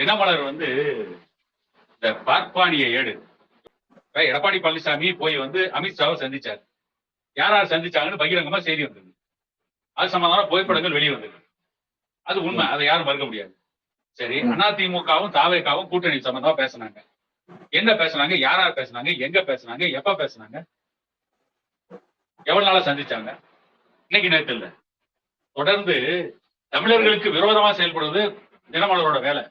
தினமலர் வந்து இந்த பார்ப்பானிய ஏடு. எடப்பாடி பழனிசாமி போய் வந்து அமித்ஷாவை சந்திச்சார். யார் யார் சந்திச்சாங்கன்னு பகிரங்கமா செய்தி வந்தது அது சம்பந்தமான புகைப்படங்கள் வெளியே வந்தது அது உண்மை அதை யாரும் மறுக்க முடியாது. சரி அதிமுகவும் தாவேக்காவும் கூட்டணி சம்பந்தமா பேசினாங்க. என்ன பேசுனாங்க யார் யார் பேசுனாங்க எங்க பேசுனாங்க எப்ப பேசுனாங்க எவ்வளவு நாளா சந்திச்சாங்க? இன்னைக்கு நேரத்தில் இல்ல. தொடர்ந்து தமிழர்களுக்கு விரோதமா செயல்படுவது தினமலரோட வேலை.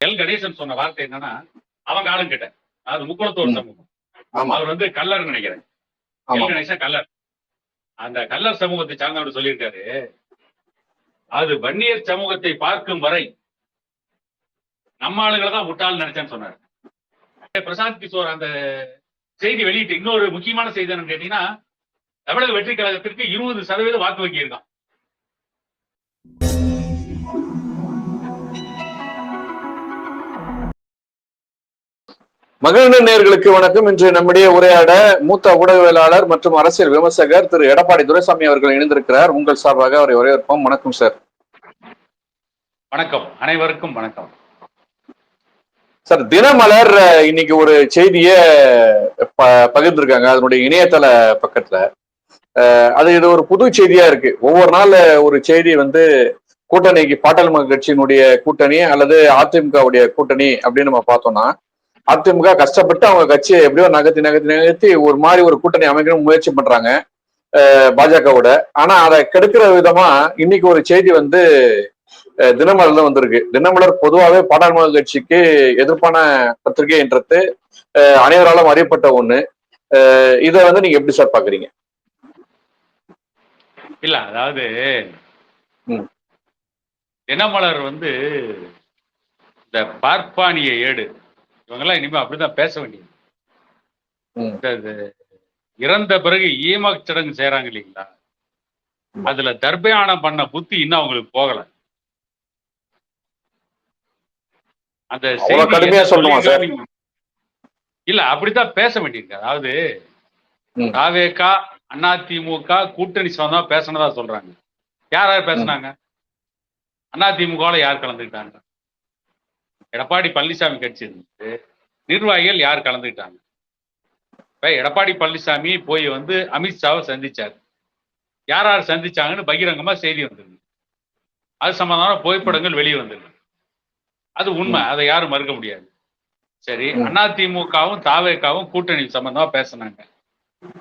எல். கணேசன் சொன்ன வார்த்தை என்னன்னா அவங்க ஆளும் கிட்ட. அது முக்குளத்தோர் சமூகம். அவர் வந்து கல்லர் நினைக்கிறேன். ஆமா. எல் கணேசன் கல்லர் அந்த கல்லர் சமூகத்தை சார்ந்தவர் சொல்லியிருக்காரு. அது வன்னியர் சமூகத்தை பார்க்கும் வரை நம்ம ஆளுங்களை தான் முட்டாள் நினைச்சேன்னு சொன்னார். பிரசாந்த் கிஷோர் அந்த செய்தி வெளியிட்டு இன்னொரு முக்கியமான செய்தி என்னன்னு கேட்டீங்கன்னா தமிழக வெற்றி கழகத்திற்கு இருபது சதவீத வாக்கு வங்கி இருக்கான் மகிழ்ந்த நேர்களுக்கு வணக்கம். இன்று நம்முடைய உரையாட மூத்த ஊடகவியலாளர் மற்றும் அரசியல் விமர்சகர் திரு எடப்பாடி துரைசாமி அவர்கள் இணைந்திருக்கிறார். உங்கள் சார்பாக அவரை வரவேற்போம் வணக்கம் சார். வணக்கம். அனைவருக்கும் வணக்கம். சார் தினமலர் இன்னைக்கு ஒரு செய்திய பகிர்ந்திருக்காங்க. அதனுடைய இணையதள பக்கத்துல. அது இது ஒரு புது செய்தியா இருக்கு. ஒவ்வொரு நாள் ஒரு செய்தி வந்து கூட்டணிக்கு பாட்டாளி மக்கள் கட்சியினுடைய கூட்டணி அல்லது அதிமுகவுடைய கூட்டணி அப்படின்னு நம்ம பார்த்தோம்னா அதிமுக கஷ்டப்பட்டு அவங்க கட்சியை எப்படியோ நகர்த்தி நகர்த்தி நகர்த்தி ஒரு மாதிரி ஒரு கூட்டணி அமைக்கணும் முயற்சி பண்றாங்க பாஜகவோட. ஆனா அதை கெடுக்கிற விதமா இன்னைக்கு ஒரு செய்தி வந்து தினமலர்ல வந்திருக்கு. தினமலர் பொதுவாகவே பாட்டாளி மக்கள் கட்சிக்கு எதிர்ப்பான பத்திரிகைன்றது அனைவராலும் அறியப்பட்ட ஒண்ணு. இதை வந்து நீங்க எப்படி சார் பாக்குறீங்க? இல்ல அதாவது. தினமலர் வந்து இந்த பார்ப்பானிய ஏடு இவங்கெல்லாம் இனிமே அப்படிதான் பேச வேண்டியது. இறந்த பிறகு ஈமக் சடங்கு செய்யறாங்க இல்லைங்களா. அதுல தர்பயானம் பண்ண புத்தி இன்னும் அவங்களுக்கு போகல. அந்த? இல்ல அப்படித்தான் பேச வேண்டியிருக்கு. அதாவது. தாவேகா அதிமுக கூட்டணி சம்பந்தமா பேசினதா சொல்றாங்க. யார் யார் பேசுனாங்க? அதிமுகவுல யார் கலந்துக்கிட்டாங்க? எடப்பாடி பழனிசாமி கட்சி இருந்துச்சு. நிர்வாகிகள் யார் கலந்துக்கிட்டாங்க? இப்போ எடப்பாடி பழனிசாமி போய் வந்து அமித்ஷாவை சந்திச்சார். யார் யார் சந்திச்சாங்கன்னு பகிரங்கமா செய்தி வந்திருக்கு அது சம்பந்தமான புகைப்படங்கள் வெளியே வந்திருக்கு அது உண்மை. அதை யாரும் மறுக்க முடியாது. சரி அதிமுகவும் தாவேக்காவும் கூட்டணி சம்பந்தமா பேசுனாங்க.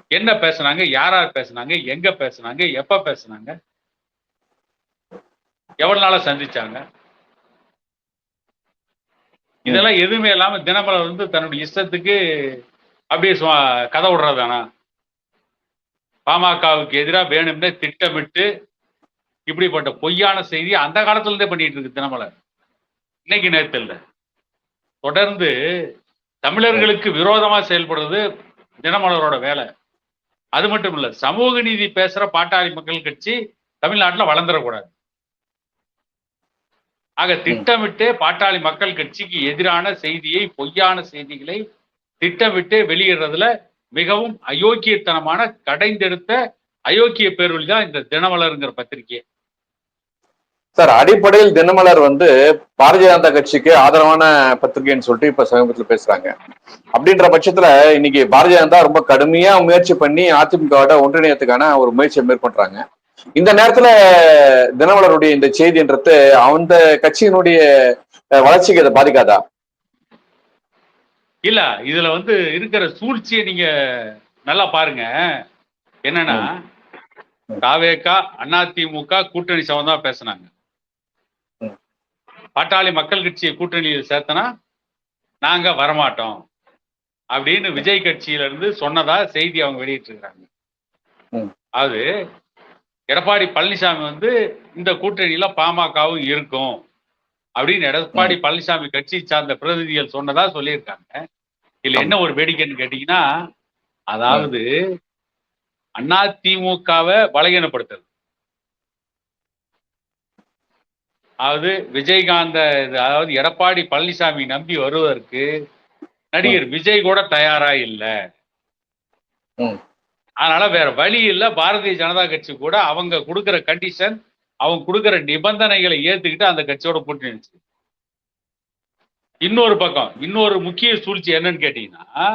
என்ன பேசுனாங்க? யார் யார் பேசுனாங்க? எங்க பேசுனாங்க? எப்ப பேசுனாங்க? எவ்வளவு நாளா சந்திச்சாங்க? இதெல்லாம் எதுவுமே இல்லாம தினமலர் வந்து தன்னுடைய இஷ்டத்துக்கு அப்படியே கதை விடுறதானா பாமகவுக்கு எதிராக வேணும்னே திட்டமிட்டு இப்படிப்பட்ட பொய்யான செய்தி அந்த காலத்துல இருந்தே பண்ணிட்டு இருக்கு தினமலர். இன்னைக்கு நேரத்தில் தொடர்ந்து தமிழர்களுக்கு விரோதமா செயல்படுறது தினமலரோட வேலை. அது மட்டும் இல்ல சமூக நீதி பேசுற பாட்டாளி மக்கள் கட்சி தமிழ்நாட்டுல வளர்ந்துடக்கூடாது. ஆக திட்டமிட்டே பாட்டாளி மக்கள் கட்சிக்கு எதிரான செய்தியை பொய்யான செய்திகளை திட்டமிட்டு வெளியிடுறதுல மிகவும் அயோக்கியத்தனமான கடைந்தெடுத்த அயோக்கிய பேரொழி தான் இந்த தினமலருங்கிற பத்திரிகை. சார் அடிப்படையில் தினமலர் வந்து பாரதிய ஜனதா கட்சிக்கு ஆதரவான பத்திரிகைன்னு சொல்லிட்டு இப்ப சமீபத்துல பேசுறாங்க. அப்படின்ற பட்சத்துல இன்னைக்கு பாரதிய ஜனதா ரொம்ப கடுமையா முயற்சி பண்ணி அதிமுகவோட ஒன்றிணையத்துக்கான ஒரு முயற்சியை மேற்கொள்றாங்க. இந்த நேரத்துல தினமலருடைய இந்த செய்தின்றது அந்த கட்சியினுடைய வளர்ச்சிக்கு அதை பாதிக்காதா இல்ல இதுல வந்து இருக்கிற சூழ்ச்சியை நீங்க நல்லா பாருங்க என்னன்னா தாவேகா அதிமுக கூட்டணி சம்பந்தமா பேசுனாங்க. பாட்டாளி மக்கள் கட்சியை கூட்டணியில் சேர்த்தனா நாங்க வரமாட்டோம் அப்படின்னு விஜய் கட்சியில இருந்து சொன்னதா செய்தி அவங்க வெளியிட்டு இருக்காங்க ம். அது எடப்பாடி பழனிசாமி வந்து இந்த கூட்டணியில பாமகவும் இருக்கும் அப்படின்னு எடப்பாடி பழனிசாமி கட்சி சார்ந்த பிரதிநிதிகள் சொன்னதா சொல்லியிருக்காங்க. இதுல என்ன ஒரு வேடிக்கைன்னு கேட்டீங்கன்னா அதாவது அதிமுகவை பலகீனப்படுத்துறது. அதாவது விஜயகாந்த அதாவது எடப்பாடி பழனிசாமி நம்பி வருவதற்கு நடிகர் விஜய் கூட தயாரா இல்ல. அதனால வேற வழி இல்ல. பாரதிய ஜனதா கட்சி கூட அவங்க கொடுக்கிற கண்டிஷன் அவங்க கொடுக்கிற நிபந்தனைகளை ஏத்துக்கிட்டு அந்த கட்சியோட கூட்டணி வச்சு இன்னொரு பக்கம் இன்னொரு முக்கிய சூழ்ச்சி என்னன்னு கேட்டீங்கன்னா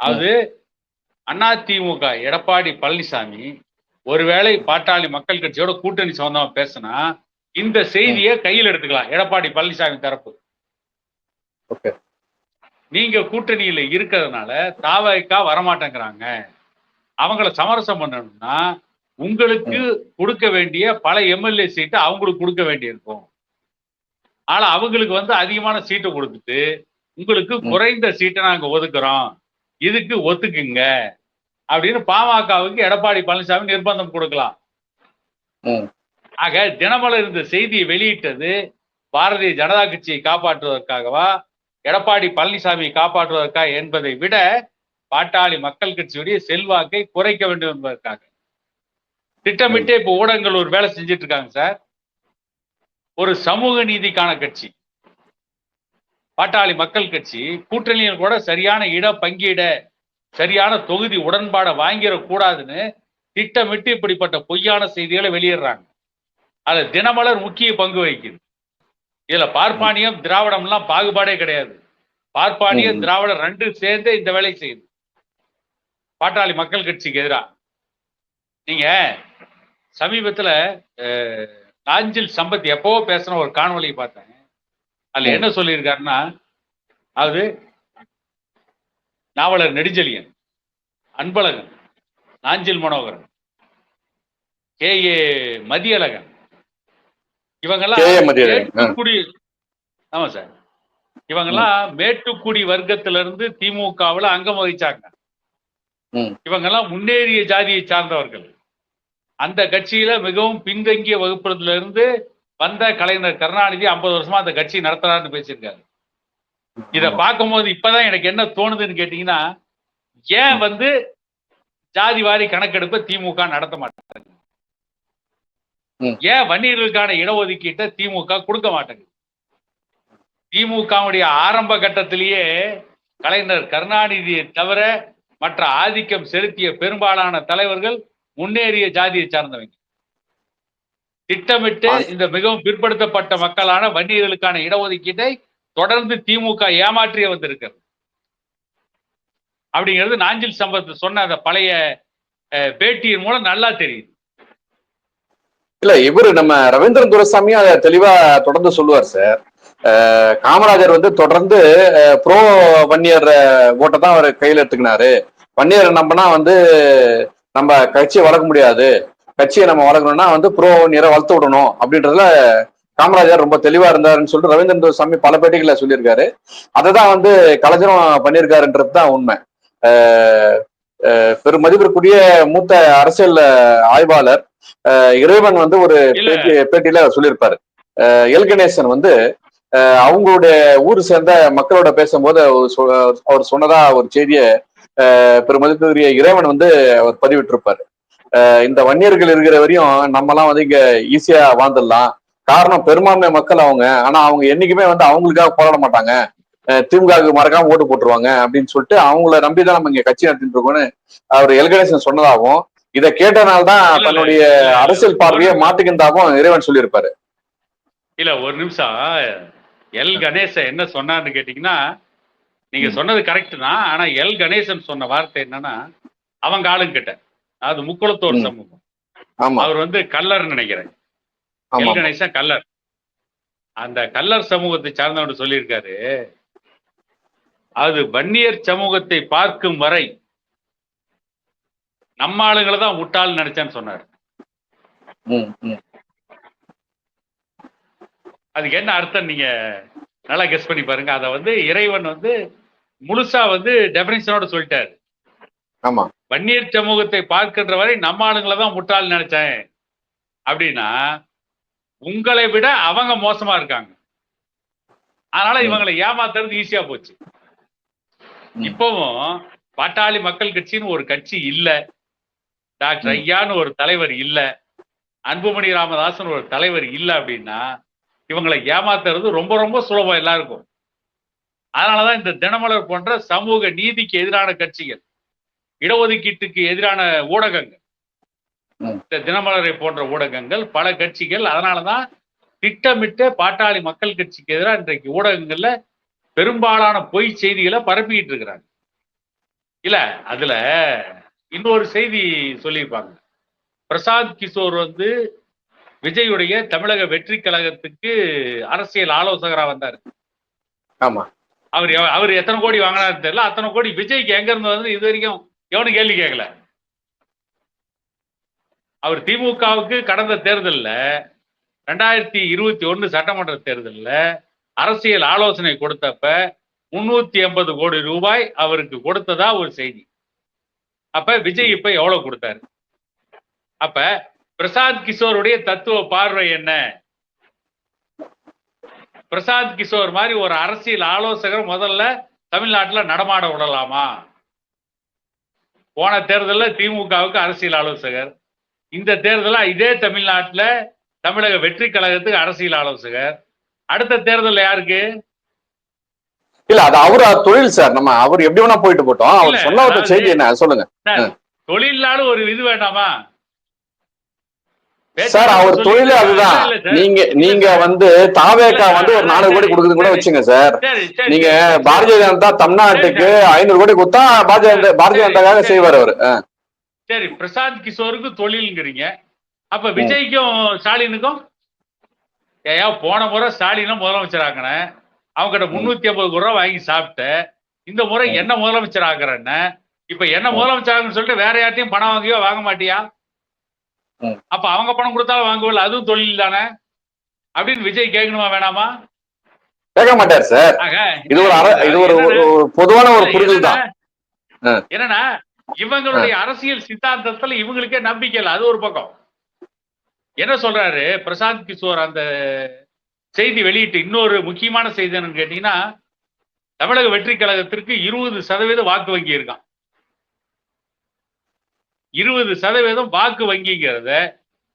அது அதிமுக எடப்பாடி பழனிசாமி ஒருவேளை பாட்டாளி மக்கள் கட்சியோட கூட்டணி சம்பந்தமா பேசினா இந்த செய்தியை கையில் எடுத்துக்கலாம். எடப்பாடி பழனிசாமி தரப்பு. ஓகே. நீங்க கூட்டணியில இருக்கிறதுனால தாவக்கா வரமாட்டேங்கிறாங்க. அவங்கள சமரசம் பண்ணணும்னா உங்களுக்கு கொடுக்க வேண்டிய பல எம்எல்ஏ சீட்டு அவங்களுக்கு கொடுக்க வேண்டியிருக்கும் ஆனா அவங்களுக்கு வந்து அதிகமான சீட்டை கொடுத்துட்டு உங்களுக்கு. குறைந்த சீட்டை நாங்க ஒதுக்குறோம் இதுக்கு ஒத்துக்குங்க அப்படின்னு பாமகவுக்கு எடப்பாடி பழனிசாமி நிர்பந்தம் கொடுக்கலாம். ஆக தினமலர் இந்த செய்தியை வெளியிட்டது பாரதிய ஜனதா கட்சியை காப்பாற்றுவதற்காகவா எடப்பாடி பழனிசாமியை காப்பாற்றுவதற்கா என்பதை விட பாட்டாளி மக்கள் கட்சியுடைய செல்வாக்கை குறைக்க வேண்டும் என்பதற்காக. திட்டமிட்டே இப்ப ஊடகங்கள் ஒரு வேலை செஞ்சுட்டு இருக்காங்க சார். ஒரு சமூக நீதிக்கான கட்சி. பாட்டாளி மக்கள் கட்சி கூட்டணியில் கூட சரியான இட பங்கீட சரியான தொகுதி உடன்பாடை வாங்கிடக்கூடாதுன்னு திட்டமிட்டு இப்படிப்பட்ட பொய்யான செய்திகளை வெளியிடுறாங்க. அதுல தினமலர் முக்கிய பங்கு வகிக்குது. இதுல பார்ப்பானியம் திராவிடம் எல்லாம் பாகுபாடே கிடையாது. பார்ப்பானியம். திராவிடம் ரெண்டு சேர்ந்து இந்த வேலை செய்யுது. பாட்டாளி மக்கள் கட்சிக்கு எதிராக நீங்க சமீபத்துல நாஞ்சில் சம்பத் எப்போ பேசின ஒரு காணொளியை பார்த்தேன். அதுல. என்ன சொல்லியிருக்காருன்னா அது நாவலர் நெடுஞ்செழியன் அன்பழகன் நாஞ்சில் மனோகரன் கே. ஏ. மதியழகன் இவங்கெல்லாம் கே. ஏ. மதியழகன், ஆ. மேட்டுக்குடி ஆமா சார். இவங்கெல்லாம் மேட்டுக்குடி வர்க்கத்துல இருந்து திமுகவுல அங்கம் வகிச்சாங்க. ம். இவங்கெல்லாம் முன்னேறிய ஜாதியை சார்ந்தவர்கள். அந்த கட்சியில மிகவும் பின்தங்கிய வகுப்புல இருந்து வந்த கலைஞர் கருணாநிதி ஐம்பது வருஷமா அந்த கட்சி நடத்துறாருன்னு பேசியிருக்காரு. இத பார்க்கும்போது இப்பதான் எனக்கு என்ன தோணுதுன்னு கேட்டீங்கன்னா ஏன் வந்து ஜாதி வாரி கணக்கெடுப்பை திமுக நடத்த மாட்டாங்க. ஏன் வன்னியர்களுக்கான இடஒதுக்கீட்டை திமுக கொடுக்க மாட்டேங்குது? திமுகவுடைய ஆரம்ப கட்டத்திலேயே கலைஞர் கருணாநிதியை தவிர மற்ற ஆதிக்கம் செலுத்திய பெரும்பாலான தலைவர்கள் முன்னேறிய ஜாதியை சார்ந்தவங்க. திட்டமிட்டு இந்த மிகவும் பிற்படுத்தப்பட்ட மக்களான வன்னியர்களுக்கான இடஒதுக்கீட்டை தொடர்ந்து திமுக ஏமாற்றிய வந்திருக்கிறது. அப்படிங்கிறது நாஞ்சில் சம்பத் சொன்ன அந்த பழைய பேட்டியின் மூலம் நல்லா தெரியுது. இல்ல இவரு நம்ம ரவீந்திரன் துரைசாமி அதை தெளிவா தொடர்ந்து சொல்லுவார் சார். காமராஜர் வந்து தொடர்ந்து ப்ரோ வன்னியர் ஓட்டை தான் அவர் கையில எடுத்துக்கினாரு. வன்னியர் நம்பினா வந்து நம்ம கட்சியை வளர்க்க முடியாது. கட்சியை நம்ம வளர்க்கணும்னா வந்து ப்ரோ வன்னியரை வளர்த்து விடணும் அப்படின்றதுல காமராஜர் ரொம்ப தெளிவா இருந்தாருன்னு சொல்லிட்டு ரவீந்திரன் துரைசாமி பல பேட்டிகளை சொல்லியிருக்காரு. அதை தான் வந்து கலைஞரும் பண்ணியிருக்காருன்றது தான் உண்மை. பெரும் மதிப்பிற்குரிய மூத்த அரசியல் ஆய்வாளர் இறைவன் வந்து ஒரு. பேட்டி பேட்டியில சொல்லியிருப்பாரு. அஹ் எல் கணேசன் வந்து அவங்களுடைய ஊர் சேர்ந்த மக்களோட பேசும்போது அவர் சொன்னதா ஒரு செய்தியை அஹ் பெருமதிப்புக்குரிய இறைவன் வந்து அவர் பதிவிட்டிருப்பாரு. இந்த வன்னியர்கள் இருக்கிற வரையும் நம்மலாம் வந்து இங்க ஈஸியா வாழ்ந்துடலாம். காரணம் பெரும்பான்மை மக்கள் அவங்க. ஆனா அவங்க என்னைக்குமே வந்து அவங்களுக்காக போராட மாட்டாங்க. திமுகவுக்கு மறக்காம ஓட்டு போட்டுருவாங்க அப்படின்னு சொல்லிட்டு அவங்கள நம்பிதான் நம்ம இங்க கட்சி நடத்திட்டு இருக்கோம்னு அவர் எல். கணேசன் சொன்னதாகவும் இதை கேட்டனால்தான் தன்னுடைய. அரசியல் பார்வையை மாட்டுகின்றதாகவும் இறைவன் சொல்லியிருப்பாரு. இல்ல ஒரு நிமிஷம். எல். கணேசன் என்ன சொன்னான்னு கேட்டீங்கன்னா நீங்க சொன்னது கரெக்ட் தான். ஆனா எல். கணேசன் சொன்ன வார்த்தை என்னன்னா அவங்க ஆளுங்கிட்ட. அது முக்குளத்தோர். சமூகம். அவர் வந்து கல்லர் நினைக்கிறேன். எல். கணேசன் கல்லர் அந்த கல்லர் சமூகத்தை சார்ந்தவர் சொல்லியிருக்காரு அது வன்னியர் சமூகத்தை பார்க்கும் வரை நம்ம ஆளுங்களை தான் முட்டாள் நினைச்சேன்னு சொன்னார். அதுக்கு என்ன அர்த்தம் நீங்க நல்லா கெஸ் பண்ணி பாருங்க. அதை வந்து இறைவன் வந்து முழுசா வந்து டெபினிஷனோட சொல்லிட்டாரு. ஆமா. வன்னியர் சமூகத்தை பார்க்கின்ற வரை நம்ம ஆளுங்களை தான் முட்டாள் நினைச்சேன். அப்படின்னா உங்களை விட அவங்க மோசமா இருக்காங்க. அதனால. இவங்களை ஏமாத்துறது ஈஸியா போச்சு. இப்பவும் பாட்டாளி மக்கள் கட்சின்னு ஒரு கட்சி இல்ல. டாக்டர். ஐயான்னு ஒரு தலைவர் இல்ல. அன்புமணி ராமதாசன் ஒரு தலைவர் இல்ல அப்படின்னா இவங்களை ஏமாத்துறது ரொம்ப ரொம்ப சுலபம் எல்லாருக்கும். அதனாலதான் இந்த தினமலர் போன்ற சமூக நீதிக்கு எதிரான கட்சிகள் இடஒதுக்கீட்டுக்கு எதிரான ஊடகங்கள் இந்த தினமலரை போன்ற ஊடகங்கள் பல கட்சிகள் அதனாலதான் திட்டமிட்ட பாட்டாளி மக்கள் கட்சிக்கு எதிராக இன்றைக்கு ஊடகங்கள்ல பெரும்பாலான பொய் செய்திகளை பரப்பிக்கிட்டு இருக்கிறாங்க. இல்ல அதுல இன்னொரு செய்தி சொல்லியிருப்பாங்க. பிரசாந்த் கிஷோர் வந்து விஜயுடைய தமிழக வெற்றி கழகத்துக்கு அரசியல் ஆலோசகரா வந்தாரு. ஆமா. அவர் எவ- அவர் எத்தனை கோடி வாங்கினாரு தெரியல. அத்தனை கோடி விஜய்க்கு எங்க இருந்து வந்து இது வரைக்கும் எவனும் கேள்வி கேட்கல அவர் திமுகவுக்கு கடந்த தேர்தலில் ரெண்டாயிரத்தி இருபத்தி ஒன்று சட்டமன்ற தேர்தலில் அரசியல் ஆலோசனை கொடுத்தப்ப முன்னூத்தி எண்பது கோடி ரூபாய் அவருக்கு கொடுத்ததா ஒரு செய்தி. அப்ப விஜய் இப்ப எவ்வளவு கொடுத்தாரு? அப்ப பிரசாத் கிஷோருடைய தத்துவ பார்வை என்ன? பிரசாந்த் கிஷோர் மாதிரி ஒரு அரசியல் ஆலோசகர் முதல்ல தமிழ்நாட்டுல நடமாட விடலாமா? போன தேர்தல்ல திமுகவுக்கு அரசியல் ஆலோசகர். இந்த தேர்தல்ல இதே தமிழ்நாட்டுல தமிழக வெற்றி கழகத்துக்கு அரசியல் ஆலோசகர். அடுத்த தேர்தல்ல யாருக்கு? இல்ல அது அவரு தொழில் சார்? நம்ம அவர் எப்படி வேணா போயிட்டு போட்டோம். அவர் சொன்ன செய்தி என்ன? சொல்லுங்க. தொழிலாளர் ஒரு இது வேண்டாமா? சார் அவர் தொழில் அதுதான். நீங்க நீங்க வந்து தாவேக்கா வந்து ஒரு நானூறு கோடி கொடுக்குதுன்னு கூட வச்சுங்க சார். நீங்க. பாரதிய ஜனதா தமிழ்நாட்டுக்கு ஐநூறு கோடி கொடுத்தா பாரதிய ஜனதா பாரதிய ஜனதாக்காக செய்வார் அவர். சரி பிரசாந்த் கிஷோருக்கு தொழில்ங்கிறீங்க. அப்ப விஜய்க்கும் ஸ்டாலினுக்கும்? ஏயா போன முறை ஸ்டாலினும் முதலமைச்சர் ஆக்கினேன். அவங்க கிட்ட முன்னூத்தி ஐம்பது கோடி ரூபா வாங்கி சாப்பிட்டேன். இந்த முறை என்ன முதலமைச்சர் ஆக்குறேன்னு இப்ப என்ன முதலமைச்சர் ஆகுன்னு சொல்லிட்டு வேற யார்ட்டையும் பணம் வாங்கியோ வாங்க மாட்டியா. அப்ப அவங்க பணம் கொடுத்தாலும் வாங்குவல அதுவும் தொழில் தானே? அப்படின்னு விஜய் கேட்கணுமா வேணாமா? கேட்க மாட்டார் சார். இது ஒரு இது ஒரு பொதுவான ஒரு புரிதல் தான். என்னன்னா இவங்களுடைய அரசியல் சித்தாந்தத்துல இவங்களுக்கே நம்பிக்கை இல்லை அது ஒரு பக்கம். என்ன சொல்றாரு? பிரசாந்த் கிஷோர் அந்த செய்தி வெளியிட்டு இன்னொரு முக்கியமான செய்தி என்னன்னு கேட்டீங்கன்னா தமிழக வெற்றி கழகத்திற்கு இருபது சதவீதம் வாக்கு வங்கி இருக்கான் இருபது சதவீதம் வாக்கு வங்கிங்கிறத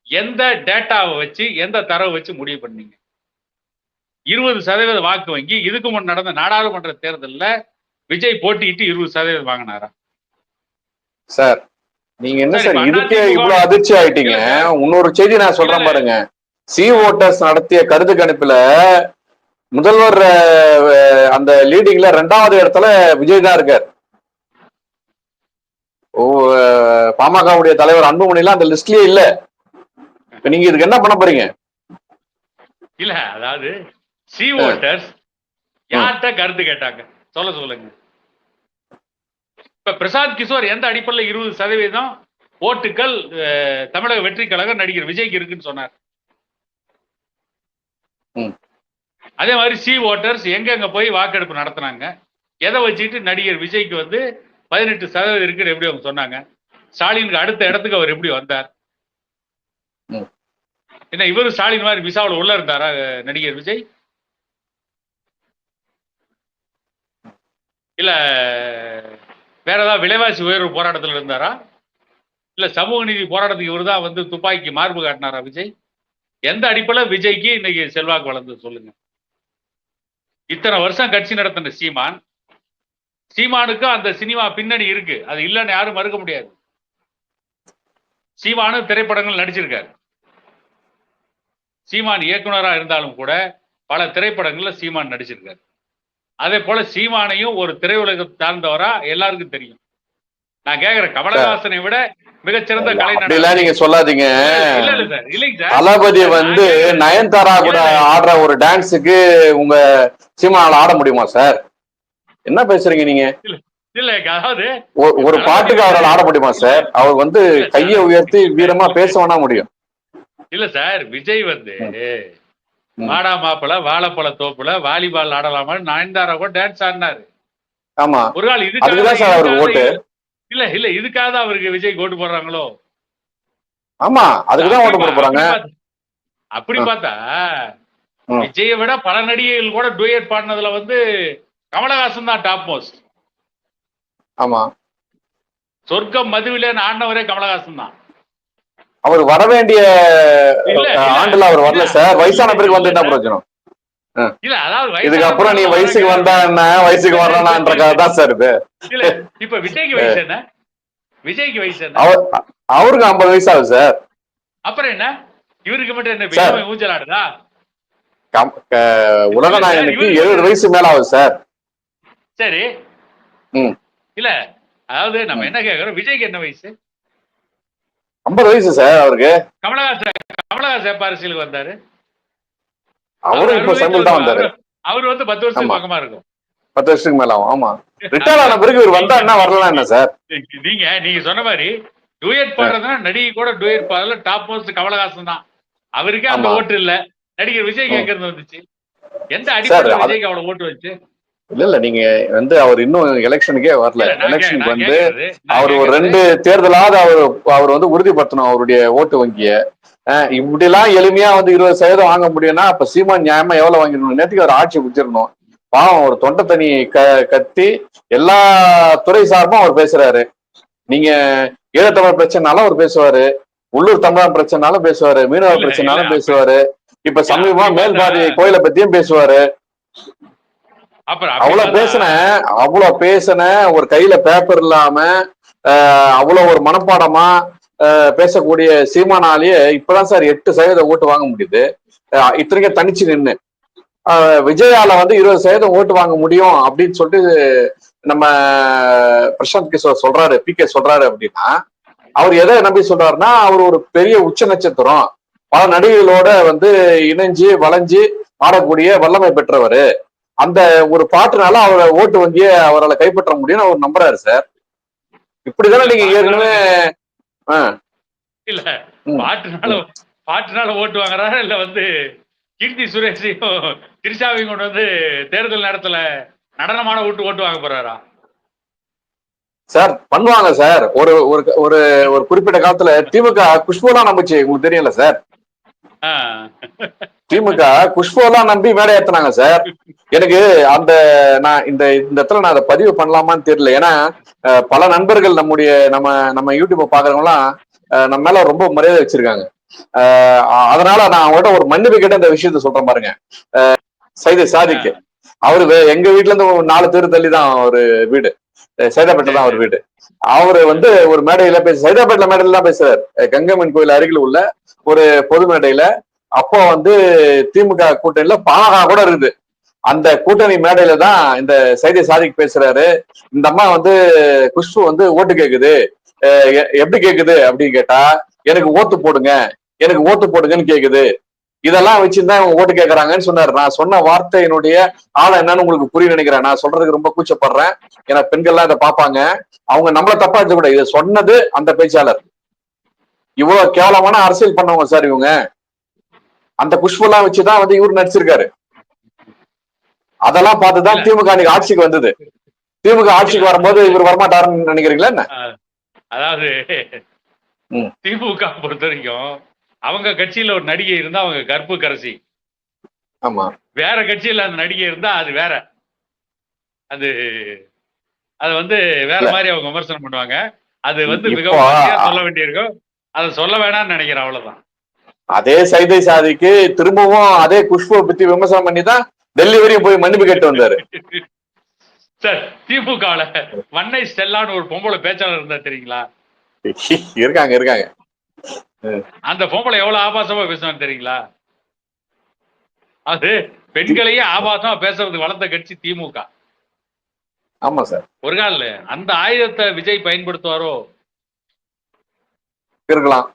எந்த டேட்டாவை வச்சு எந்த தரவை வச்சு முடிவு பண்ணீங்க? இருபது சதவீத வாக்கு வங்கி இதுக்கு முன் நடந்த நாடாளுமன்ற தேர்தல்ல விஜய் போட்டியிட்டு இருபது சதவீதம் வாங்கினாரா? சார் நீங்க என்ன சரி, இதுக்கே இவ்வளவு அதிர்ச்சி ஆயிட்டீங்க. இன்னொரு செய்தி நான் சொல்றேன். பாருங்க. சி ஓட்டர்ஸ் நடத்திய கருத்து கணிப்புல முதல்வர் அந்த லீடிங்ல ரெண்டாவது இடத்துல விஜய் தான் இருக்கார். பாமகவுடைய தலைவர் அன்புமணிலாம் அந்த லிஸ்ட்லயே இல்ல. இப்ப நீங்க இதுக்கு என்ன பண்ண போறீங்க? இல்ல அதாவது சி. ஓட்டர்ஸ் யார்கிட்ட கருத்து கேட்டாங்க? சொல்ல சொல்லுங்க. இப்ப பிரசாந்த் கிஷோர் எந்த அடிப்படையில் இருபது சதவீதம் ஓட்டுகள் தமிழக வெற்றி கழகம் நடிகர் விஜய்க்கு இருக்குன்னு சொன்னார். அதே மாதிரி சி ஓட்டர்ஸ் எங்க எங்க போய் வாக்கெடுப்பு நடத்துனாங்க? எதை வச்சுட்டு நடிகர் விஜய்க்கு வந்து பதினெட்டு சதவீதம் இருக்குன்னு எப்படி அவங்க சொன்னாங்க? ஸ்டாலினுக்கு அடுத்த இடத்துக்கு அவர் எப்படி வந்தார். என்ன இவரு ஸ்டாலின் மாதிரி விசாவில் உள்ள இருந்தாரா நடிகர் விஜய்? இல்ல வேற ஏதாவது விலைவாசி உயர்வு போராட்டத்தில் இருந்தாரா? இல்ல சமூக நீதி போராட்டத்துக்கு இவர் தான் வந்து துப்பாக்கி மார்பு காட்டினாரா விஜய்? எந்த அடிப்படையில் விஜய்க்கு இன்னைக்கு செல்வாக்கு வளர்ந்து சொல்லுங்க. இத்தனை வருஷம் கட்சி நடத்தின சீமான் சீமானுக்கும் அந்த சினிமா பின்னணி இருக்கு. அது இல்லைன்னு யாரும் மறுக்க முடியாது. சீமானும் திரைப்படங்கள் நடிச்சிருக்காரு. சீமான் இயக்குனரா இருந்தாலும் கூட பல திரைப்படங்கள்ல சீமான் நடிச்சிருக்காரு. அதே போல சீமானையும் ஒரு திரையுலகம் சார்ந்தவரா எல்லாருக்கும் தெரியும். நான் கேக்குறேன் கமலஹாசனை விட மிகச்சிறந்த கலை நீங்க சொல்லாதீங்க. தளபதி வந்து நயன்தாரா கூட ஆடுற ஒரு டான்ஸுக்கு உங்க சீமானால ஆட முடியுமா சார்? என்ன பேசுறீங்க நீங்க? ஒரு பாட்டுக்கு அவரால் ஆட முடியுமா சார்? அவர் வந்து கையை உயர்த்தி வீரமா பேச வேணா முடியும். இல்ல சார் விஜய் வந்து ம். வாடா மாப்பிள வாழைப்பழ தோப்புல வாலிபால் ஆடலாமா நயன்தாரா கூட டான்ஸ் ஆடினாரு. ஆமா. ஒரு நாள் அதுக்குதான் சார் அவருக்கு ஓட்டு. இல்ல இல்ல இதுக்காக தான் அவருக்கு விஜய் ஓட்டு போடுறாங்களோ? ஆமா அதுக்குதான் ஓட்டு போட போறாங்க. அப்படி பார்த்தா. விஜயை விட பல நடிகைகள் கூட டூயட் பாடினதுல வந்து கமலஹாசன் தான் டாப் மோஸ்ட் ஆமா. சொர்க்கம் மதுவிலே ஆடினவரே கமலஹாசன் தான் அவர் வர வேண்டிய. ஆண்டுல அவர் வரல சார். வயசான பிறகு வந்து என்ன பிரயோஜனம்? இல்ல அதாவது இதுக்கப்புறம் நீ வயசுக்கு. வந்தா என்ன? வயசுக்கு வரலான்றக்காக தான் சார் இது. இல்ல இப்ப விஜய்க்கு வயசு என்ன? விஜய்க்கு வயசு என்ன? அவர் அவருக்கு ஐம்பது வயசு ஆகுது சார். அப்புறம் என்ன? இவருக்கு மட்டும் என்ன ஊஞ்சல் ஆடுதா? உலக நாயகனுக்கு எழுபது வயசு மேல ஆகுது சார். சரி. இல்ல அதாவது நம்ம என்ன கேக்குறோம்? விஜய்க்கு என்ன வயசு? ஐம்பது வயசு சார் அவருக்கு. கமலஹாசன் கமலஹாசன் அரசியலுக்கு வந்தாரு? அவரும் இப்ப சைமிள் தான் வந்தாரு. அவரு- அவர் வந்து பத்து ஆமா. பக்கமா இருக்கும். பத்து வருஷத்துக்கு மேல ஆகும். ஆமா. ரிட்டையர் ஆன பிறகு இவர் வந்தா என்ன வரலாம் என்ன சார்? நீங்க நீங்க சொன்ன மாதிரி டூயட் பாடுறதுனா நடிகை கூட டூயட் பாடல டாப் மோஸ்ட் கமலஹாசன் தான். அவருக்கே அந்த. ஓட்டு இல்ல. நடிகர் விஜய் ம். கேட்கறது வந்துச்சு. எந்த அடிப்படையில் விஜய்க்கு அவ்வளவு ஓட்டு வச்சு இல்ல இல்ல நீங்க வந்து அவர் இன்னும் எலெக்ஷனுக்கே வரல. எலெக்ஷனுக்கு வந்து அவர் ஒரு ரெண்டு தேர்தலாவது அவர் அவர் வந்து உறுதிப்படுத்தணும் அவருடைய ஓட்டு வங்கிய. இப்படி எல்லாம் எளிமையா வந்து இருபது சதவீதம் வாங்க முடியும்னா அப்ப சீமான் நியாயமா எவ்வளவு வாங்கிடணும்? நேற்றுக்கு அவர் ஆட்சி குடிச்சிடணும் பாவம் ஒரு தொண்டை தண்ணி க கத்தி எல்லா துறை சார்பும் அவர் பேசுறாரு. நீங்க ஈழத்தமிழ் பிரச்சனைனாலும் அவர் பேசுவாரு. உள்ளூர் தமிழர் பிரச்சனைனாலும் பேசுவாரு. மீனவ இல்ல, பிரச்சனைனாலும் பேசுவாரு. இப்ப சமீபமா மேல்பாதி கோயிலை பத்தியும் பேசுவாரு. அவ்வளவு பேசின அவ்வளவு பேசின ஒரு கையில பேப்பர் இல்லாம அவ்வளவு ஒரு மனப்பாடமா பேசக்கூடிய சீமானாலேயே இப்பதான் சார் எட்டு சதவீதம் ஓட்டு வாங்க முடியுது. இத்தனைக்கும் தனிச்சு நின்னு. ஆஹ், விஜயால வந்து இருபது சதவீதம் ஓட்டு வாங்க முடியும் அப்படின்னு சொல்லிட்டு நம்ம பிரசாந்த் கிஷோர் சொல்றாரு பி கே சொல்றாரு அப்படின்னா அவர் எதை நம்பி சொல்றாருன்னா அவர் ஒரு பெரிய உச்ச நட்சத்திரம். பல நடிகைகளோட வந்து இணைஞ்சு வளைஞ்சு ஆடக்கூடிய வல்லமை பெற்றவர். அந்த ஒரு பாட்டுனால அவரை ஓட்டு வங்கிய அவரால் கைப்பற்ற முடியும்னு அவர் நம்புறாரு சார். இப்படிதானே நீங்க ஏற்கனவே இல்ல. பாட்டுனால பாட்டுனால ஓட்டு வாங்குறாரா இல்ல வந்து கீர்த்தி சுரேஷையும் திரிஷாவையும் கொண்டு வந்து தேர்தல் நேரத்துல நடனமான ஓட்டு ஓட்டு வாங்க போறாரா? சார் பண்ணுவாங்க சார். ஒரு ஒரு ஒரு குறிப்பிட்ட காலத்துல திமுக குஷ்புலாம் நம்பிச்சு உங்களுக்கு தெரியல சார். திமுக குஷ்புலாம் நம்பி மேடை ஏத்துனாங்க சார். எனக்கு அந்த நான் இந்த இந்த இடத்துல நான் அதை பதிவு பண்ணலாமான்னு தெரியல. ஏன்னா பல நண்பர்கள் நம்முடைய நம்ம நம்ம யூடியூப் பாக்குறவங்க எல்லாம் நம்ம மேல ரொம்ப மரியாதை வச்சிருக்காங்க. அதனால நான் அவங்கள்ட்ட ஒரு மன்னிப்பு கேட்ட இந்த விஷயத்த சொல்றேன் பாருங்க. அஹ், சைதை சாதிக்கு. அவரு வே- எங்க வீட்டுல இருந்து ஒரு நாலு பேர் தள்ளி தான் ஒரு வீடு. அஹ், சைதாப்பேட்டை தான் அவர் வீடு. அவரு வந்து ஒரு மேடையில பேச சைதாப்பேட்டில மேடையில தான் பேசுறாரு. கங்கம்மன் கோயில் அருகில் உள்ள ஒரு பொது மேடையில அப்போ வந்து திமுக கூட்டணியில பாமக கூட இருக்குது. அந்த கூட்டணி மேடையில தான் இந்த சைதை சாதிக் பேசுறாரு. இந்த அம்மா வந்து குஷ்பு வந்து ஓட்டு கேக்குது. எ- எப்படி கேக்குது அப்படின்னு கேட்டா எனக்கு ஓட்டு போடுங்க எனக்கு ஓட்டு போடுங்கன்னு கேக்குது. இதெல்லாம் வச்சுதான் இவங்க ஓட்டு கேக்குறாங்கன்னு சொன்னாரு. நான் சொன்ன வார்த்தையினுடைய ஆளை என்னன்னு உங்களுக்கு புரிய நினைக்கிறேன். நான் சொல்றதுக்கு ரொம்ப கூச்சப்படுறேன். ஏன்னா பெண்கள்லாம் இதை பார்ப்பாங்க. அவங்க நம்மள தப்பா கூட இதை சொன்னது அந்த பேச்சாளர். இவ்வளவு கேவலமான அரசியல் பண்ணவங்க சார் இவங்க. அந்த குஷ்பெல்லாம் வச்சுதான் வந்து இவரு நடிச்சிருக்காரு. அதெல்லாம் பார்த்துதான் திமுக அன்னைக்கு ஆட்சிக்கு வந்தது. திமுக ஆட்சிக்கு வரும்போது இவர் வரமாட்டாருன்னு நினைக்கிறீங்களா என்ன? அதாவது. திமுக பொறுத்த வரைக்கும் அவங்க கட்சியில ஒரு நடிகை இருந்தா அவங்க கற்பு கரசி. ஆமா. வேற கட்சியில அந்த நடிகை இருந்தா அது வேற. அது அது வந்து வேற. மாதிரி அவங்க விமர்சனம் பண்ணுவாங்க. அது வந்து மிகவும் சொல்ல வேண்டியிருக்கும். அதை சொல்ல வேணாம்னு நினைக்கிறேன் அவ்வளவுதான். அதே சைதை சாதிக்கு திரும்பவும் அதே குஷ்புவை பத்தி விமர்சனம் பண்ணி தான் டெல்லி வரையும் போய் மன்னிப்பு கேட்டு வந்தாரு. சார் திமுகவுல வண்ணை ஸ்டெல்லான்னு ஒரு பொம்பளை பேச்சாளர் இருந்தா தெரியுங்களா? இருக்காங்க இருக்காங்க. அந்த பொம்பளை எவ்வளவு ஆபாசமா பேசுவான்னு தெரியுங்களா? அது பெண்களையே ஆபாசமா பேசுறதுக்கு வளர்த்த கட்சி திமுக. ஆமா சார். ஒரு கால அந்த ஆயுதத்தை விஜய் பயன்படுத்துவாரோ? இருக்கலாம்.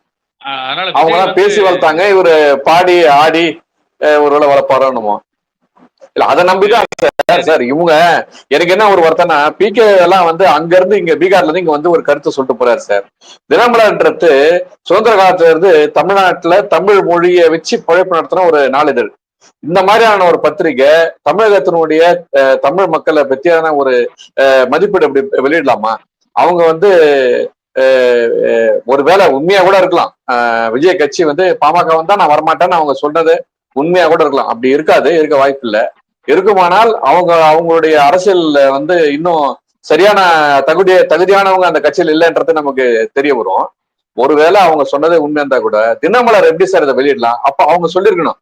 அவங்க எல்லாம் பேசி வளர்த்தாங்க. இவரு பாடி ஆடி ஒருவேளை வளர்ப்பாரோன்னுமோ இல்ல அதை நம்பிதான் சார் சார் இவங்க எனக்கு என்ன ஒரு வருத்தம்னா பிகே எல்லாம் வந்து அங்க இருந்து இங்க பீகார்ல இருந்து இங்க வந்து ஒரு கருத்து சொல்லிட்டு போறாரு சார். தினமலர்ன்றது சுதந்திர காலத்துல இருந்து தமிழ்நாட்டுல தமிழ் மொழியை வச்சு பழைப்பு நடத்தின ஒரு நாளிதழ். இந்த மாதிரியான ஒரு பத்திரிகை தமிழகத்தினுடைய தமிழ் மக்களை பத்தியான ஒரு மதிப்பீடு அப்படி வெளியிடலாமா? அவங்க வந்து ஒருவேளை உண்மையா கூட இருக்கலாம். அஹ், விஜய் கட்சி வந்து பாமக வந்தா நான் வரமாட்டேன்னு அவங்க சொன்னது உண்மையா கூட இருக்கலாம். அப்படி இருக்காது இருக்க வாய்ப்பு இல்லை. இருக்குமானால் அவங்க அவங்களுடைய அரசியல் வந்து இன்னும் சரியான தகுதிய தகுதியானவங்க அந்த கட்சியில் இல்லைன்றது நமக்கு தெரிய வரும். ஒருவேளை அவங்க சொன்னதே உண்மையா இருந்தா கூட தினமலர் எப்படி சார் இதை வெளியிடலாம்? அப்ப அவங்க சொல்லியிருக்கணும்.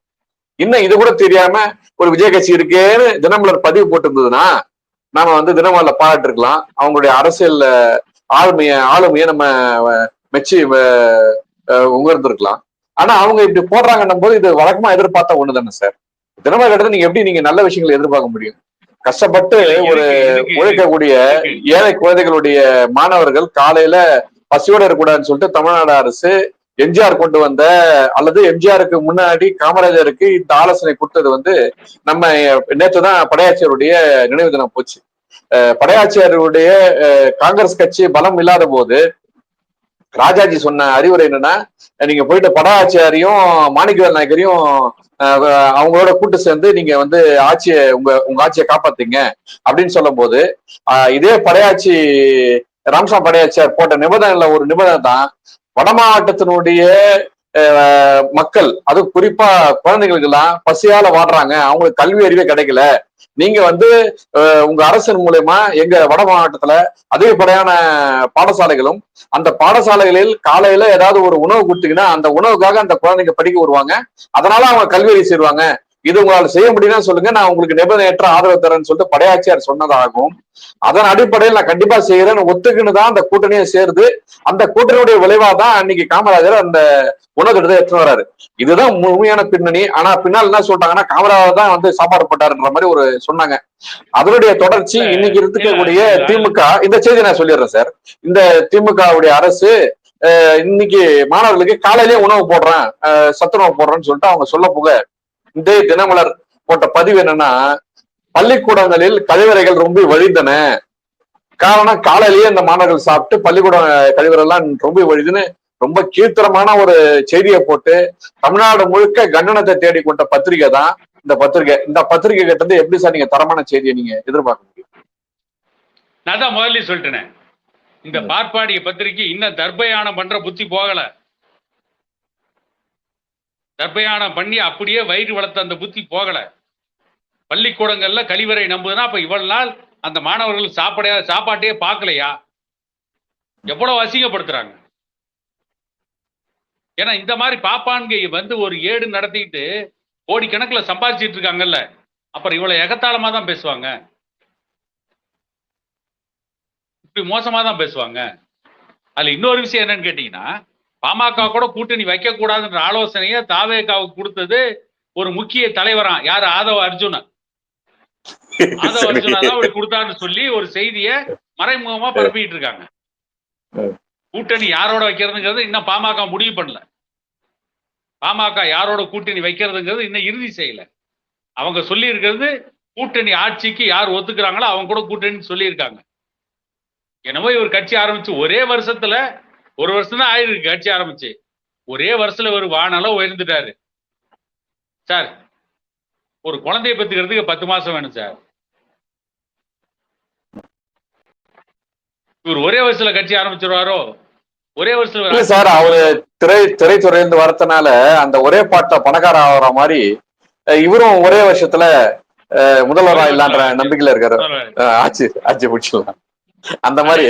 இன்னும் இது கூட தெரியாம ஒரு விஜய கட்சி இருக்கேன்னு தினமலர் பதிவு போட்டிருந்ததுன்னா நாம வந்து தினமலர்ல பாராட்டு இருக்கலாம் அவங்களுடைய அரசியல் ஆளுமைய ஆளுமையை நம்ம மெச்சி உணர்ந்திருக்கலாம். ஆனா அவங்க இப்படி போடுறாங்கன்னும் போது இது வழக்கமா எதிர்பார்த்த ஒண்ணு தானே சார்? தினமலர் இடத்துல நீங்க எப்படி நீங்க நல்ல விஷயங்களை எதிர்பார்க்க முடியும்? கஷ்டப்பட்டு ஒரு உழைக்கக்கூடிய. ஏழை குழந்தைகளுடைய மாணவர்கள் காலையில பசியோட இருக்கக்கூடாதுன்னு சொல்லிட்டு தமிழ்நாடு அரசு எம்ஜிஆர் கொண்டு வந்த அல்லது எம்ஜிஆருக்கு முன்னாடி காமராஜருக்கு இந்த ஆலோசனை கொடுத்தது வந்து நம்ம நேற்று தான் படையாச்சியருடைய நினைவு தினம் போச்சு. படையாச்சியாருடைய காங்கிரஸ் கட்சி பலம் இல்லாத போது ராஜாஜி சொன்ன அறிவுரை என்னன்னா நீங்க போயிட்டு படையாச்சியாரையும் மாணிக்கவேல் நாயக்கரையும் அஹ், அவங்களோட கூட்டு சேர்ந்து நீங்க வந்து ஆட்சியை உங்க உங்க ஆட்சியை காப்பாத்தீங்க அப்படின்னு சொல்லும் போது இதே படையாச்சி ராம்சா படையாச்சியார் போட்ட நிபந்தனைல ஒரு நிபந்தனை தான் வட மாவட்டத்தினுடைய மக்கள் அது குறிப்பா குழந்தைங்களுக்கு எல்லாம் பசியால வாடுறாங்க அவங்களுக்கு கல்வி அறிவே கிடைக்கல. நீங்க வந்து உங்க அரசின் மூலயமா எங்க வட மாவட்டத்துல அதிகப்படியான பாடசாலைகளும் அந்த பாடசாலைகளில் காலையில ஏதாவது ஒரு உணவு கொடுத்தீங்கன்னா அந்த உணவுக்காக அந்த குழந்தைங்க படிக்க வருவாங்க. அதனால அவங்க கல்வி அறிவு செய்வாங்க இது உங்களால செய்ய முடியும்னா சொல்லுங்க. நான் உங்களுக்கு நிபந்தனையற்ற ஆதரவு தரேன்னு சொல்லிட்டு படையாச்சியார் சொன்னதாகும் அதன் அடிப்படையில் நான் கண்டிப்பா செய்யறேன்னு ஒத்துக்குன்னு தான் அந்த கூட்டணியை சேருது. அந்த கூட்டணியுடைய விளைவா தான் அன்னைக்கு காமராஜர் அந்த உணவு திட்டத்தை எடுத்துன்னு வராரு. இதுதான் முழுமையான பின்னணி. ஆனா பின்னால் என்ன சொல்லிட்டாங்கன்னா காமராஜர் தான் வந்து சாப்பாடு போட்டாருன்ற மாதிரி ஒரு சொன்னாங்க. அதனுடைய தொடர்ச்சி இன்னைக்கு இருக்கக்கூடிய. திமுக இந்த செய்தி நான் சொல்லிடுறேன் சார். இந்த திமுகவுடைய அரசு இன்னைக்கு மாணவர்களுக்கு காலையிலேயே உணவு போடுறேன் சத்துணவு போடுறேன்னு சொல்லிட்டு அவங்க சொல்ல போக. இந்த தினமலர் போட்ட பதிவு என்னன்னா பள்ளிக்கூடங்களில் கழிவறைகள் ரொம்ப வழிந்தன. காரணம் காலையிலேயே இந்த மாணவர்கள் சாப்பிட்டு பள்ளிக்கூட கழிவறை எல்லாம் ரொம்ப வழிதுன்னு ரொம்ப கீழ்த்தரமான ஒரு செய்தியை போட்டு தமிழ்நாடு முழுக்க கண்டனத்தை தேடி கொண்ட பத்திரிகை தான் இந்த பத்திரிகை. இந்த பத்திரிகை கிட்ட இருந்து எப்படி சார் நீங்க தரமான செய்தியை நீங்க எதிர்பார்க்க முடியும்? நான் தான் முதல்ல சொல்லிட்டேனே. இந்த பார்ப்பாடிய பத்திரிக்கை இன்னும் தர்பயானம் பண்ற புத்தி போகல. கர்ப்பயானம் பண்ணி அப்படியே வயிறு வளர்த்த அந்த புத்தி போகல. பள்ளிக்கூடங்கள்ல கழிவறை நம்புதுன்னா அப்ப இவ்வளவு நாள் அந்த மாணவர்கள் சாப்பாடே சாப்பாட்டையே பார்க்கலையா? எவ்வளவு அசிங்கப்படுத்துறாங்க. ஏன்னா இந்த மாதிரி பாப்பான்கை வந்து ஒரு ஏடு நடத்திட்டு கோடிக்கணக்கில் சம்பாதிச்சிட்டு இருக்காங்கல்ல. அப்புறம் இவ்வளவு எகத்தாளமா தான் பேசுவாங்க. இப்படி மோசமா தான் பேசுவாங்க. அதுல இன்னொரு விஷயம் என்னன்னு கேட்டீங்கன்னா பாமக கூட கூட்டணி வைக்க கூடாதுன்ற ஆலோசனையை தாவேகாவுக்கு கொடுத்தது ஒரு முக்கிய தலைவரா யார்? ஆதவ அர்ஜுனன். ஆதவ அர்ஜுனா தான் அப்படி கொடுத்தாருன்னு சொல்லி ஒரு செய்தியை மறைமுகமா பரப்பிட்டு இருக்காங்க. கூட்டணி யாரோட வைக்கிறதுங்கிறது இன்னும் பாமக முடிவு பண்ணல. பாமக யாரோட கூட்டணி வைக்கிறதுங்கிறது இன்னும் இறுதி செய்யல. அவங்க சொல்லி இருக்கிறது கூட்டணி ஆட்சிக்கு யார் ஒத்துக்கிறாங்களோ அவங்க கூட கூட்டணி சொல்லியிருக்காங்க. என்னவோ இவர் கட்சி ஆரம்பிச்சு ஒரே வருஷத்துல ஒரு வருஷம் தான் ஆயிருக்கு கட்சி ஆரம்பிச்சு. ஒரே வருஷத்துல ஒரு வானளவு உயர்ந்துட்டாரு. சார் ஒரு குழந்தைய பெத்துக்கிறதுக்கு பத்து மாசம் வேணும் சார். இவர் ஒரே வருஷத்துல கட்சி ஆரம்பிச்சிருவாரோ? ஒரே வருஷத்துல சார் அவரு திரை திரைத்துறையிலிருந்து வரதுனால அந்த ஒரே பாட்டுல பணக்கார ஆகிற மாதிரி இவரும் ஒரே வருஷத்துல முதல்வரா இல்லான்ற நம்பிக்கையில இருக்காரு. அஹ், ஆட்சி ஆட்சி பிடிச்சிடலாம் அந்த மாதிரி.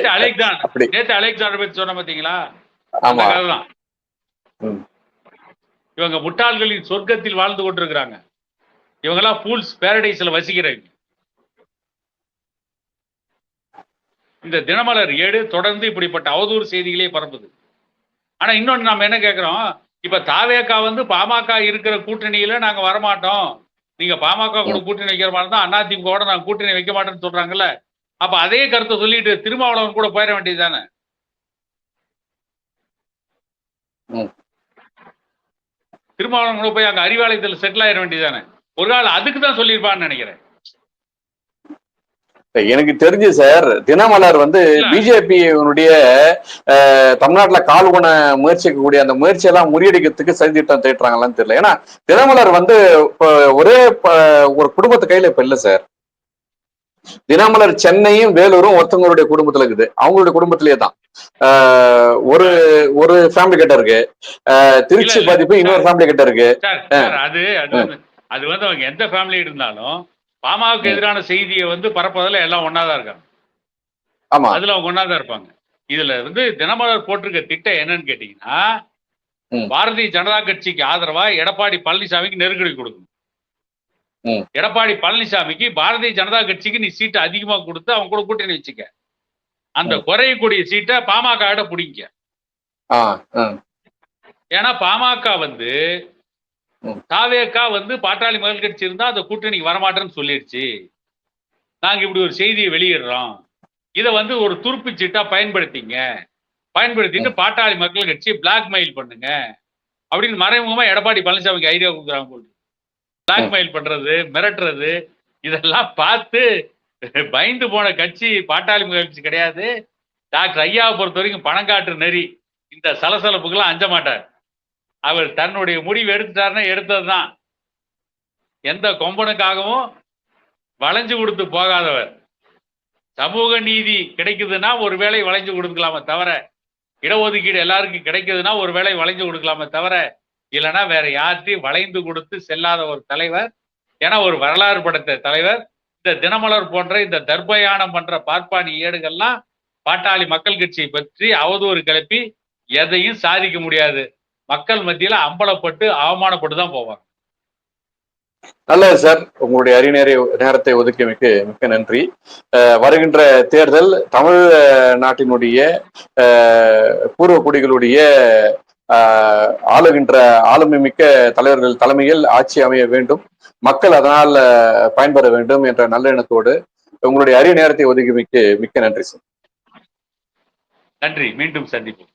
அப்படி. நேத்து அலெக்சாண்டர் பத்தி சொன்ன பாத்தீங்களா? ஆமா. இவங்க முட்டாள்களின் சொர்க்கத்தில் வாழ்ந்து கொண்டிருக்கிறாங்க. இவங்கெல்லாம் பூல்ஸ் பேரடைஸ்ல வசிக்கிறவங்க. இந்த தினமலர் ஏடு தொடர்ந்து இப்படிப்பட்ட அவதூறு செய்திகளே பரப்புது. ஆனா இன்னொன்னு நாம என்ன கேக்குறோம்? இப்ப தாவேக்கா வந்து பாமக இருக்கிற கூட்டணியில நாங்க வரமாட்டோம். நீங்க பாமக கூட கூட்டணி வைக்கிற மாதிரி தான் அதிமுக கூட நாங்க கூட்டணி வைக்க மாட்டோம்னு சொல்றாங்கல்ல. அப்ப அதே கருத்தை சொல்லிட்டு திருமாவளவன் கூட போயிட வேண்டியதுதானே? ம். திருமாவளவன் கூட போய் அங்க அறிவாலயத்துல செட்டில் ஆயிட வேண்டியதுதானே? ஒரு நாள் அதுக்கு தான் சொல்லியிருப்பான்னு நினைக்கிறேன். எனக்கு தெரிஞ்சு சார் தினமலர் வந்து. பிஜேபியினுடைய தமிழ்நாட்டுல கால் ஊன முயற்சிக்கக்கூடிய அந்த முயற்சியெல்லாம் முறியடிக்கிறதுக்கு சதித்திட்டம் தேட்டுறாங்களான்னு தெரியல. ஏன்னா தினமலர் வந்து ஒரே ஒரு குடும்பத்து கையில இப்ப இல்ல சார். தினமலர் சென்னையும் வேலூரும் ஒருத்தவங்களுடைய குடும்பத்துல இருக்குது. அவங்களுடைய குடும்பத்திலேயே தான். ஒரு ஒரு ஃபேமிலி கிட்ட இருக்கு. திருச்சி. பதிப்பு இன்னொரு ஃபேமிலி கிட்ட இருக்கு. அது அது வந்து அவங்க எந்த ஃபேமிலி இருந்தாலும் பாமாவுக்கு எதிரான செய்தியை வந்து பரப்பதில் எல்லாம் ஒன்னாதான் இருக்காங்க. ஆமா. அதுல அவங்க ஒன்னாதான் இருப்பாங்க. இதுல வந்து தினமலர் போட்டிருக்க திட்டம் என்னன்னு கேட்டீங்கன்னா. பாரதிய ஜனதா கட்சிக்கு ஆதரவா எடப்பாடி பழனிசாமிக்கு நெருக்கடி கொடுக்கணும். எடப்பாடி பழனிசாமிக்கு பாரதிய ஜனதா கட்சிக்கு நீ சீட்டு அதிகமா கொடுத்து அவங்க கூட கூட்டணி வச்சுக்க. அந்த குறையக்கூடிய சீட்டை பாமக பிடிங்க. ஏன்னா பாமக வந்து. தாவேக்கா வந்து பாட்டாளி மக்கள் கட்சி இருந்தா அந்த கூட்டணிக்கு வரமாட்டேன்னு சொல்லிடுச்சு. நாங்க இப்படி ஒரு செய்தியை வெளியிடுறோம். இதை வந்து ஒரு துருப்பு சீட்டா பயன்படுத்திங்க. பயன்படுத்திட்டு பாட்டாளி மக்கள் கட்சி பிளாக்மெயில் பண்ணுங்க. அப்படின்னு மறைமுகமா எடப்பாடி பழனிசாமிக்கு ஐடியா கொடுக்குறாங்க பிளாக்மெயில் பண்றது மிரட்டுறது இதெல்லாம் பார்த்து பயந்து போன கட்சி பாட்டாளி கட்சி கிடையாது. டாக்டர் ஐயாவை பொறுத்த வரைக்கும் பணங்காட்டு நெறி. இந்த சலசலப்புக்கெல்லாம் அஞ்ச மாட்டார். அவர் தன்னுடைய முடிவு எடுத்துட்டாருன்னா எடுத்ததுதான். எந்த கொம்பனுக்காகவும் வளைஞ்சு கொடுத்து போகாதவர். சமூக நீதி கிடைக்குதுன்னா ஒரு வேளை வளைஞ்சு கொடுக்கலாமே தவிர இடஒதுக்கீடு எல்லாருக்கும் கிடைக்குதுன்னா ஒரு வேளை வளைஞ்சு கொடுக்கலாமே தவிர இல்லைன்னா வேற யார்ட்டையும் வளைந்து கொடுத்து செல்லாத ஒரு தலைவர் ஏன்னா ஒரு வரலாறு படைத்த தலைவர் இந்த தினமலர் போன்ற இந்த தர்பயானம் பண்ற பார்ப்பானி ஏடுகள்லாம் பாட்டாளி மக்கள் கட்சியை பற்றி அவதூறு கிளப்பி எதையும் சாதிக்க முடியாது. மக்கள் மத்தியில அம்பலப்பட்டு அவமானப்பட்டு தான் போவாங்க. நல்லது சார். உங்களுடைய அறிநேரை நேரத்தை ஒதுக்கியமைக்கு மிக்க நன்றி. அஹ் வருகின்ற தேர்தல் தமிழ் நாட்டினுடைய பூர்வ குடிகளுடைய ஆளுகின்ற ஆளுமை மிக்க தலைவர்கள் தலைமையில் ஆட்சி அமைய வேண்டும். மக்கள் அதனால் பயன்பெற வேண்டும் என்ற நல்ல எண்ணத்தோடு உங்களுடைய அரிய நேரத்தை ஒதுக்கியமைக்கு மிக்க நன்றி சார். நன்றி. மீண்டும் சந்திப்போம்.